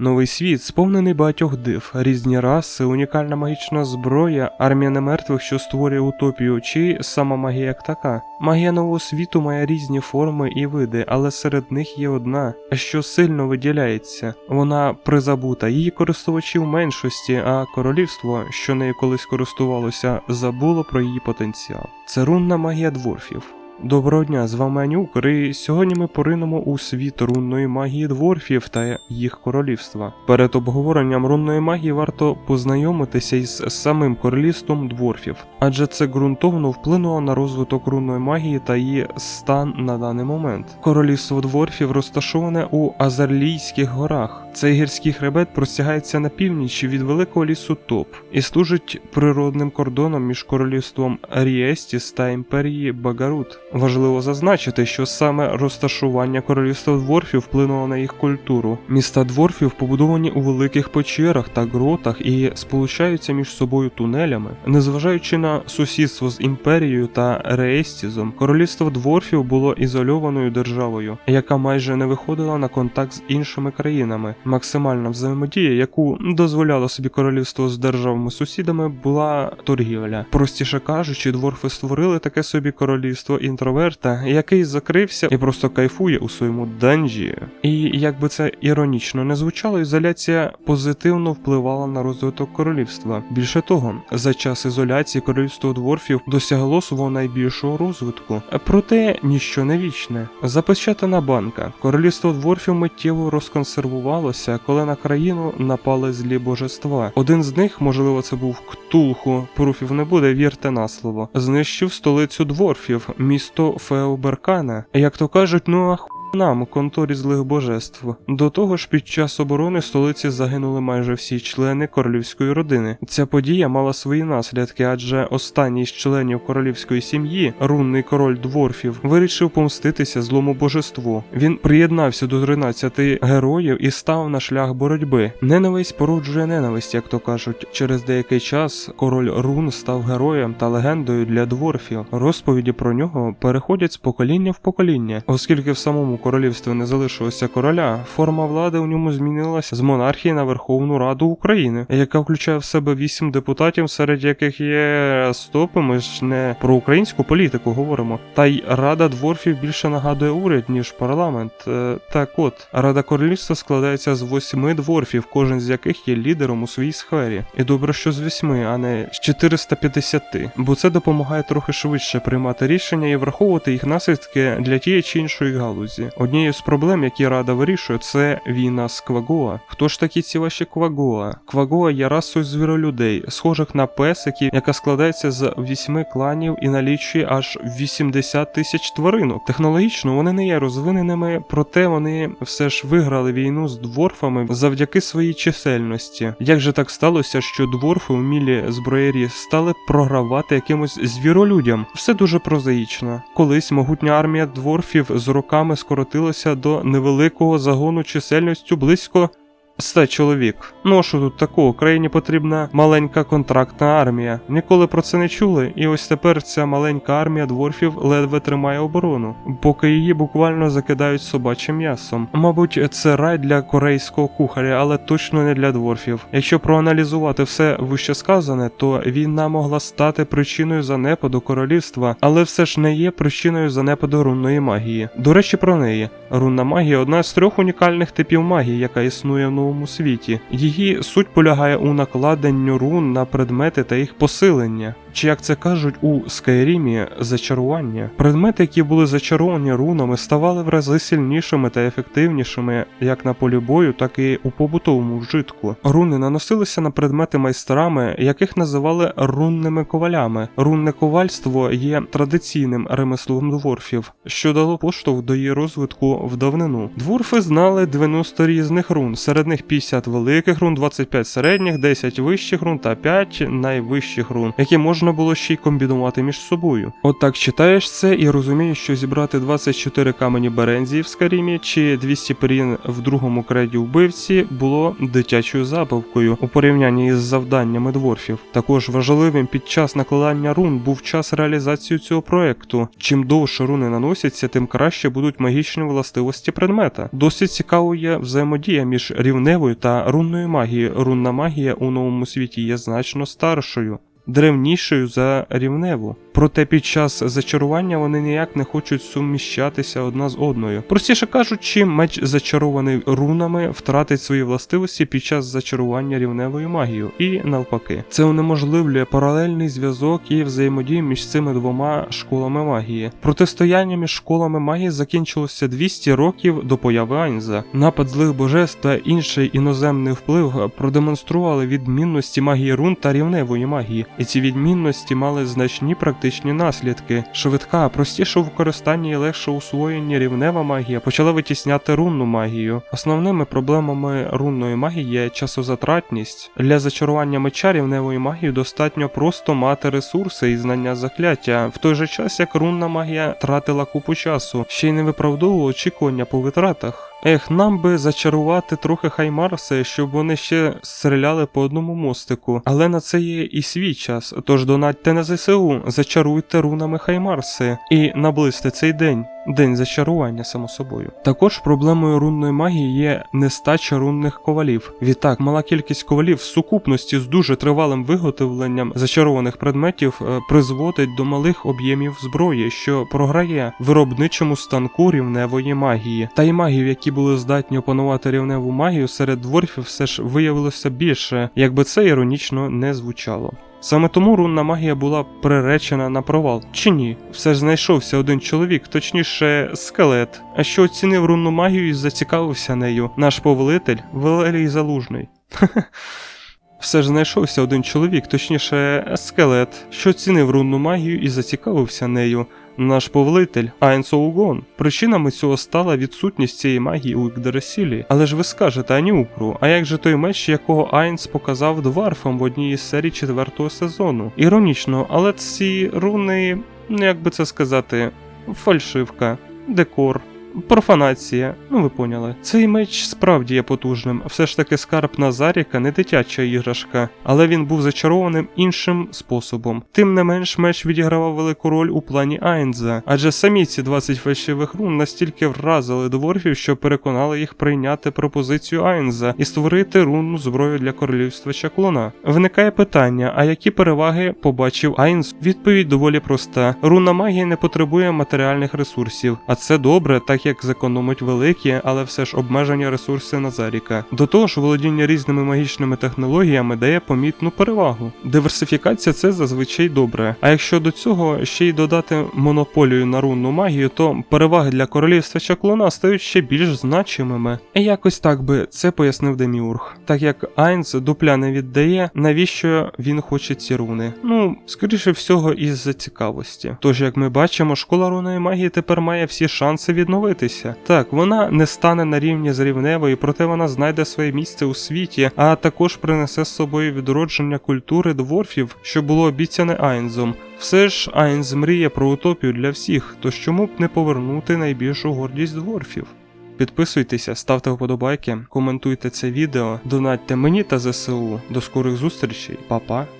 Новий світ сповнений багатьох див, різні раси, унікальна магічна зброя, армія немертвих, що створює утопію, чи сама магія як така. Магія нового світу має різні форми і види, але серед них є одна, що сильно виділяється. Вона призабута, її користувачі в меншості, а королівство, що нею колись користувалося, забуло про її потенціал. Це рунна магія дворфів. Доброго дня, з вами Анюк, і сьогодні ми поринемо у світ рунної магії дворфів та їх королівства. Перед обговоренням рунної магії варто познайомитися із самим королівством дворфів, адже це ґрунтовно вплинуло на розвиток рунної магії та її стан на даний момент. Королівство дворфів розташоване у Азарлійських горах. Цей гірський хребет простягається на північ від великого лісу Топ і служить природним кордоном між королівством Ріестіс та імперії Багарут. Важливо зазначити, що саме розташування королівства дворфів вплинуло на їх культуру. Міста дворфів побудовані у великих печерах та гротах і сполучаються між собою тунелями. Незважаючи на сусідство з імперією та Реестізом, королівство дворфів було ізольованою державою, яка майже не виходила на контакт з іншими країнами. Максимальна взаємодія, яку дозволяло собі королівство з державами-сусідами, була торгівля. Простіше кажучи, дворфи створили таке собі королівство інтроверта, який закрився і просто кайфує у своєму данжі. І як би це іронічно не звучало, ізоляція позитивно впливала на розвиток королівства. Більше того, за час ізоляції королівство дворфів досягло свого найбільшого розвитку. Проте ніщо не вічне. Запечатана банка. Королівство дворфів миттєво розконсервувалося, коли на країну напали злі божества. Один з них, можливо, це був Ктулху, пруфів не буде, вірте на слово, знищив столицю дворфів, місто Феоберкана. Як то кажуть, ну ах. Нам, конторі злих божеств. До того ж, під час оборони столиці загинули майже всі члени королівської родини. Ця подія мала свої наслідки, адже останній з членів королівської сім'ї, рунний король дворфів, вирішив помститися злому божеству. Він приєднався до 13 героїв і став на шлях боротьби. Ненависть породжує ненависть, як то кажуть. Через деякий час король рун став героєм та легендою для дворфів. Розповіді про нього переходять з покоління в покоління, оскільки в самому королівстві не залишилося короля, форма влади у ньому змінилася з монархії на Верховну Раду України, яка включає в себе вісім депутатів, серед яких є стопи. Ми ж не про українську політику говоримо. Та й Рада дворфів більше нагадує уряд, ніж парламент. Е, Так от, Рада королівства складається з восьми дворфів, кожен з яких є лідером у своїй сфері. І добре, що з вісьми, а не з 450, бо це допомагає трохи швидше приймати рішення і враховувати їх наслідки для тієї чи іншої галузі. Однією з проблем, які Рада вирішує, це війна з Квагоа. Хто ж такі ці ваші Квагоа? Квагоа є расою звіролюдей, схожих на песиків, яка складається з вісьми кланів і налічує аж 80 тисяч тваринок. Технологічно вони не є розвиненими, проте вони все ж виграли війну з дворфами завдяки своїй чисельності. Як же так сталося, що дворфи вмілі зброярі стали програвати якимось звіролюдям? Все дуже прозаїчно. Колись могутня армія дворфів з роками скоротилася до невеликого загону чисельністю близько 100 чоловік. Ну а що тут такого? Країні потрібна маленька контрактна армія. Ніколи про це не чули, і ось тепер ця маленька армія дворфів ледве тримає оборону, поки її буквально закидають собачим м'ясом. Мабуть, це рай для корейського кухаря, але точно не для дворфів. Якщо проаналізувати все вище сказане, то війна могла стати причиною занепаду королівства, але все ж не є причиною занепаду рунної магії. До речі, про неї. Рунна магія одна з трьох унікальних типів магії, яка існує в новому світі. Її суть полягає у накладенню рун на предмети та їх посилення. Чи як це кажуть у Скайрімі, зачарування. Предмети, які були зачаровані рунами, ставали в рази сильнішими та ефективнішими як на полі бою, так і у побутовому вжитку. Руни наносилися на предмети майстрами, яких називали рунними ковалями. Рунне ковальство є традиційним ремеслом дворфів, що дало поштовх до її розвитку в давнину. Дворфи знали 90 різних рун, серед них 50 великих рун, 25 середніх, 10 вищих рун та 5 найвищих рун, які можна було ще й комбінувати між собою. От читаєш це і розумієш, що зібрати 24 камені Берензії в Скарімі чи 200 перін в другому креді вбивці було дитячою забавкою у порівнянні із завданнями дворфів. Також важливим під час накладання рун був час реалізації цього проекту. Чим довше руни наносяться, тим краще будуть магічні властивості предмета. Досить цікавою є взаємодія між рівневою та рунною магією. Рунна магія у новому світі є значно старшою. Древнішою за рівневу, проте під час зачарування вони ніяк не хочуть суміщатися одна з одною. Простіше кажучи, меч зачарований рунами втратить свої властивості під час зачарування рівневою магією, і навпаки, це унеможливлює паралельний зв'язок і взаємодію між цими двома школами магії. Протистояння між школами магії закінчилося 200 років до появи Айнза. Напад злих божеств та інший іноземний вплив продемонстрували відмінності магії рун та рівневої магії, і ці відмінності мали значні практичні наслідки. Швидка, простіша у використанні і легше усвоєння рівнева магія почала витісняти рунну магію. Основними проблемами рунної магії є часозатратність. Для зачарування меча рівневої магії достатньо просто мати ресурси і знання закляття, в той же час як рунна магія тратила купу часу, ще й не виправдовувала очікування по витратах. Ех, нам би зачарувати трохи хаймарси, щоб вони ще стріляли по одному мостику. Але на це є і свій час. Тож донатьте на ЗСУ, зачаруйте рунами хаймарси і наблизьте цей день. День зачарування, само собою. Також проблемою рунної магії є нестача рунних ковалів. Відтак, мала кількість ковалів в сукупності з дуже тривалим виготовленням зачарованих предметів е, призводить до малих об'ємів зброї, що програє виробничому станку рівневої магії. Та й магів, які були здатні опанувати рівневу магію, серед дворфів все ж виявилося більше, якби це іронічно не звучало. Саме тому рунна магія була приречена на провал. Чи ні? Все ж знайшовся один чоловік, точніше, скелет, а що оцінив рунну магію і зацікавився нею, наш повелитель Валерій Залужний. Все ж знайшовся один чоловік, точніше, скелет, що оцінив рунну магію і зацікавився нею. Наш повелитель Айн Соугон. Причинами цього стала відсутність цієї магії у Ікдересілі. Але ж ви скажете Аніукру? а як же той меч, якого Айнс показав дварфам в одній із серій четвертого сезону? Іронічно, але ці руни, як би це сказати, фальшивка, декор. Профанація, ну ви поняли. Цей меч справді є потужним, все ж таки скарб Назаріка не дитяча іграшка, але він був зачарованим іншим способом. Тим не менш, меч відігравав велику роль у плані Айнза, адже самі ці 20 фальшивих рун настільки вразили дворфів, що переконали їх прийняти пропозицію Айнза і створити рунну зброю для королівства чаклуна. Виникає питання: а які переваги побачив Айнз? Відповідь доволі проста: рунна магія не потребує матеріальних ресурсів, а це добре, так як зекономить великі, але все ж обмежені ресурси Назаріка. До того ж, володіння різними магічними технологіями дає помітну перевагу. Диверсифікація це зазвичай добре. А якщо до цього ще й додати монополію на рунну магію, то переваги для королівства чаклуна стають ще більш значимими. І якось так би це пояснив Деміург. Так як Айнс дупля не віддає, навіщо він хоче ці руни? Ну, скоріше всього, із-за цікавості. Тож, як ми бачимо, школа рунної магії тепер має всі шанси відновитися. Так, вона не стане на рівні з рівневою, проте вона знайде своє місце у світі, а також принесе з собою відродження культури дворфів, що було обіцяне Айнзом. Все ж Айнз мріє про утопію для всіх, тож чому б не повернути найбільшу гордість дворфів? Підписуйтеся, ставте вподобайки, коментуйте це відео, донатьте мені та ЗСУ. До скорих зустрічей, Па-па!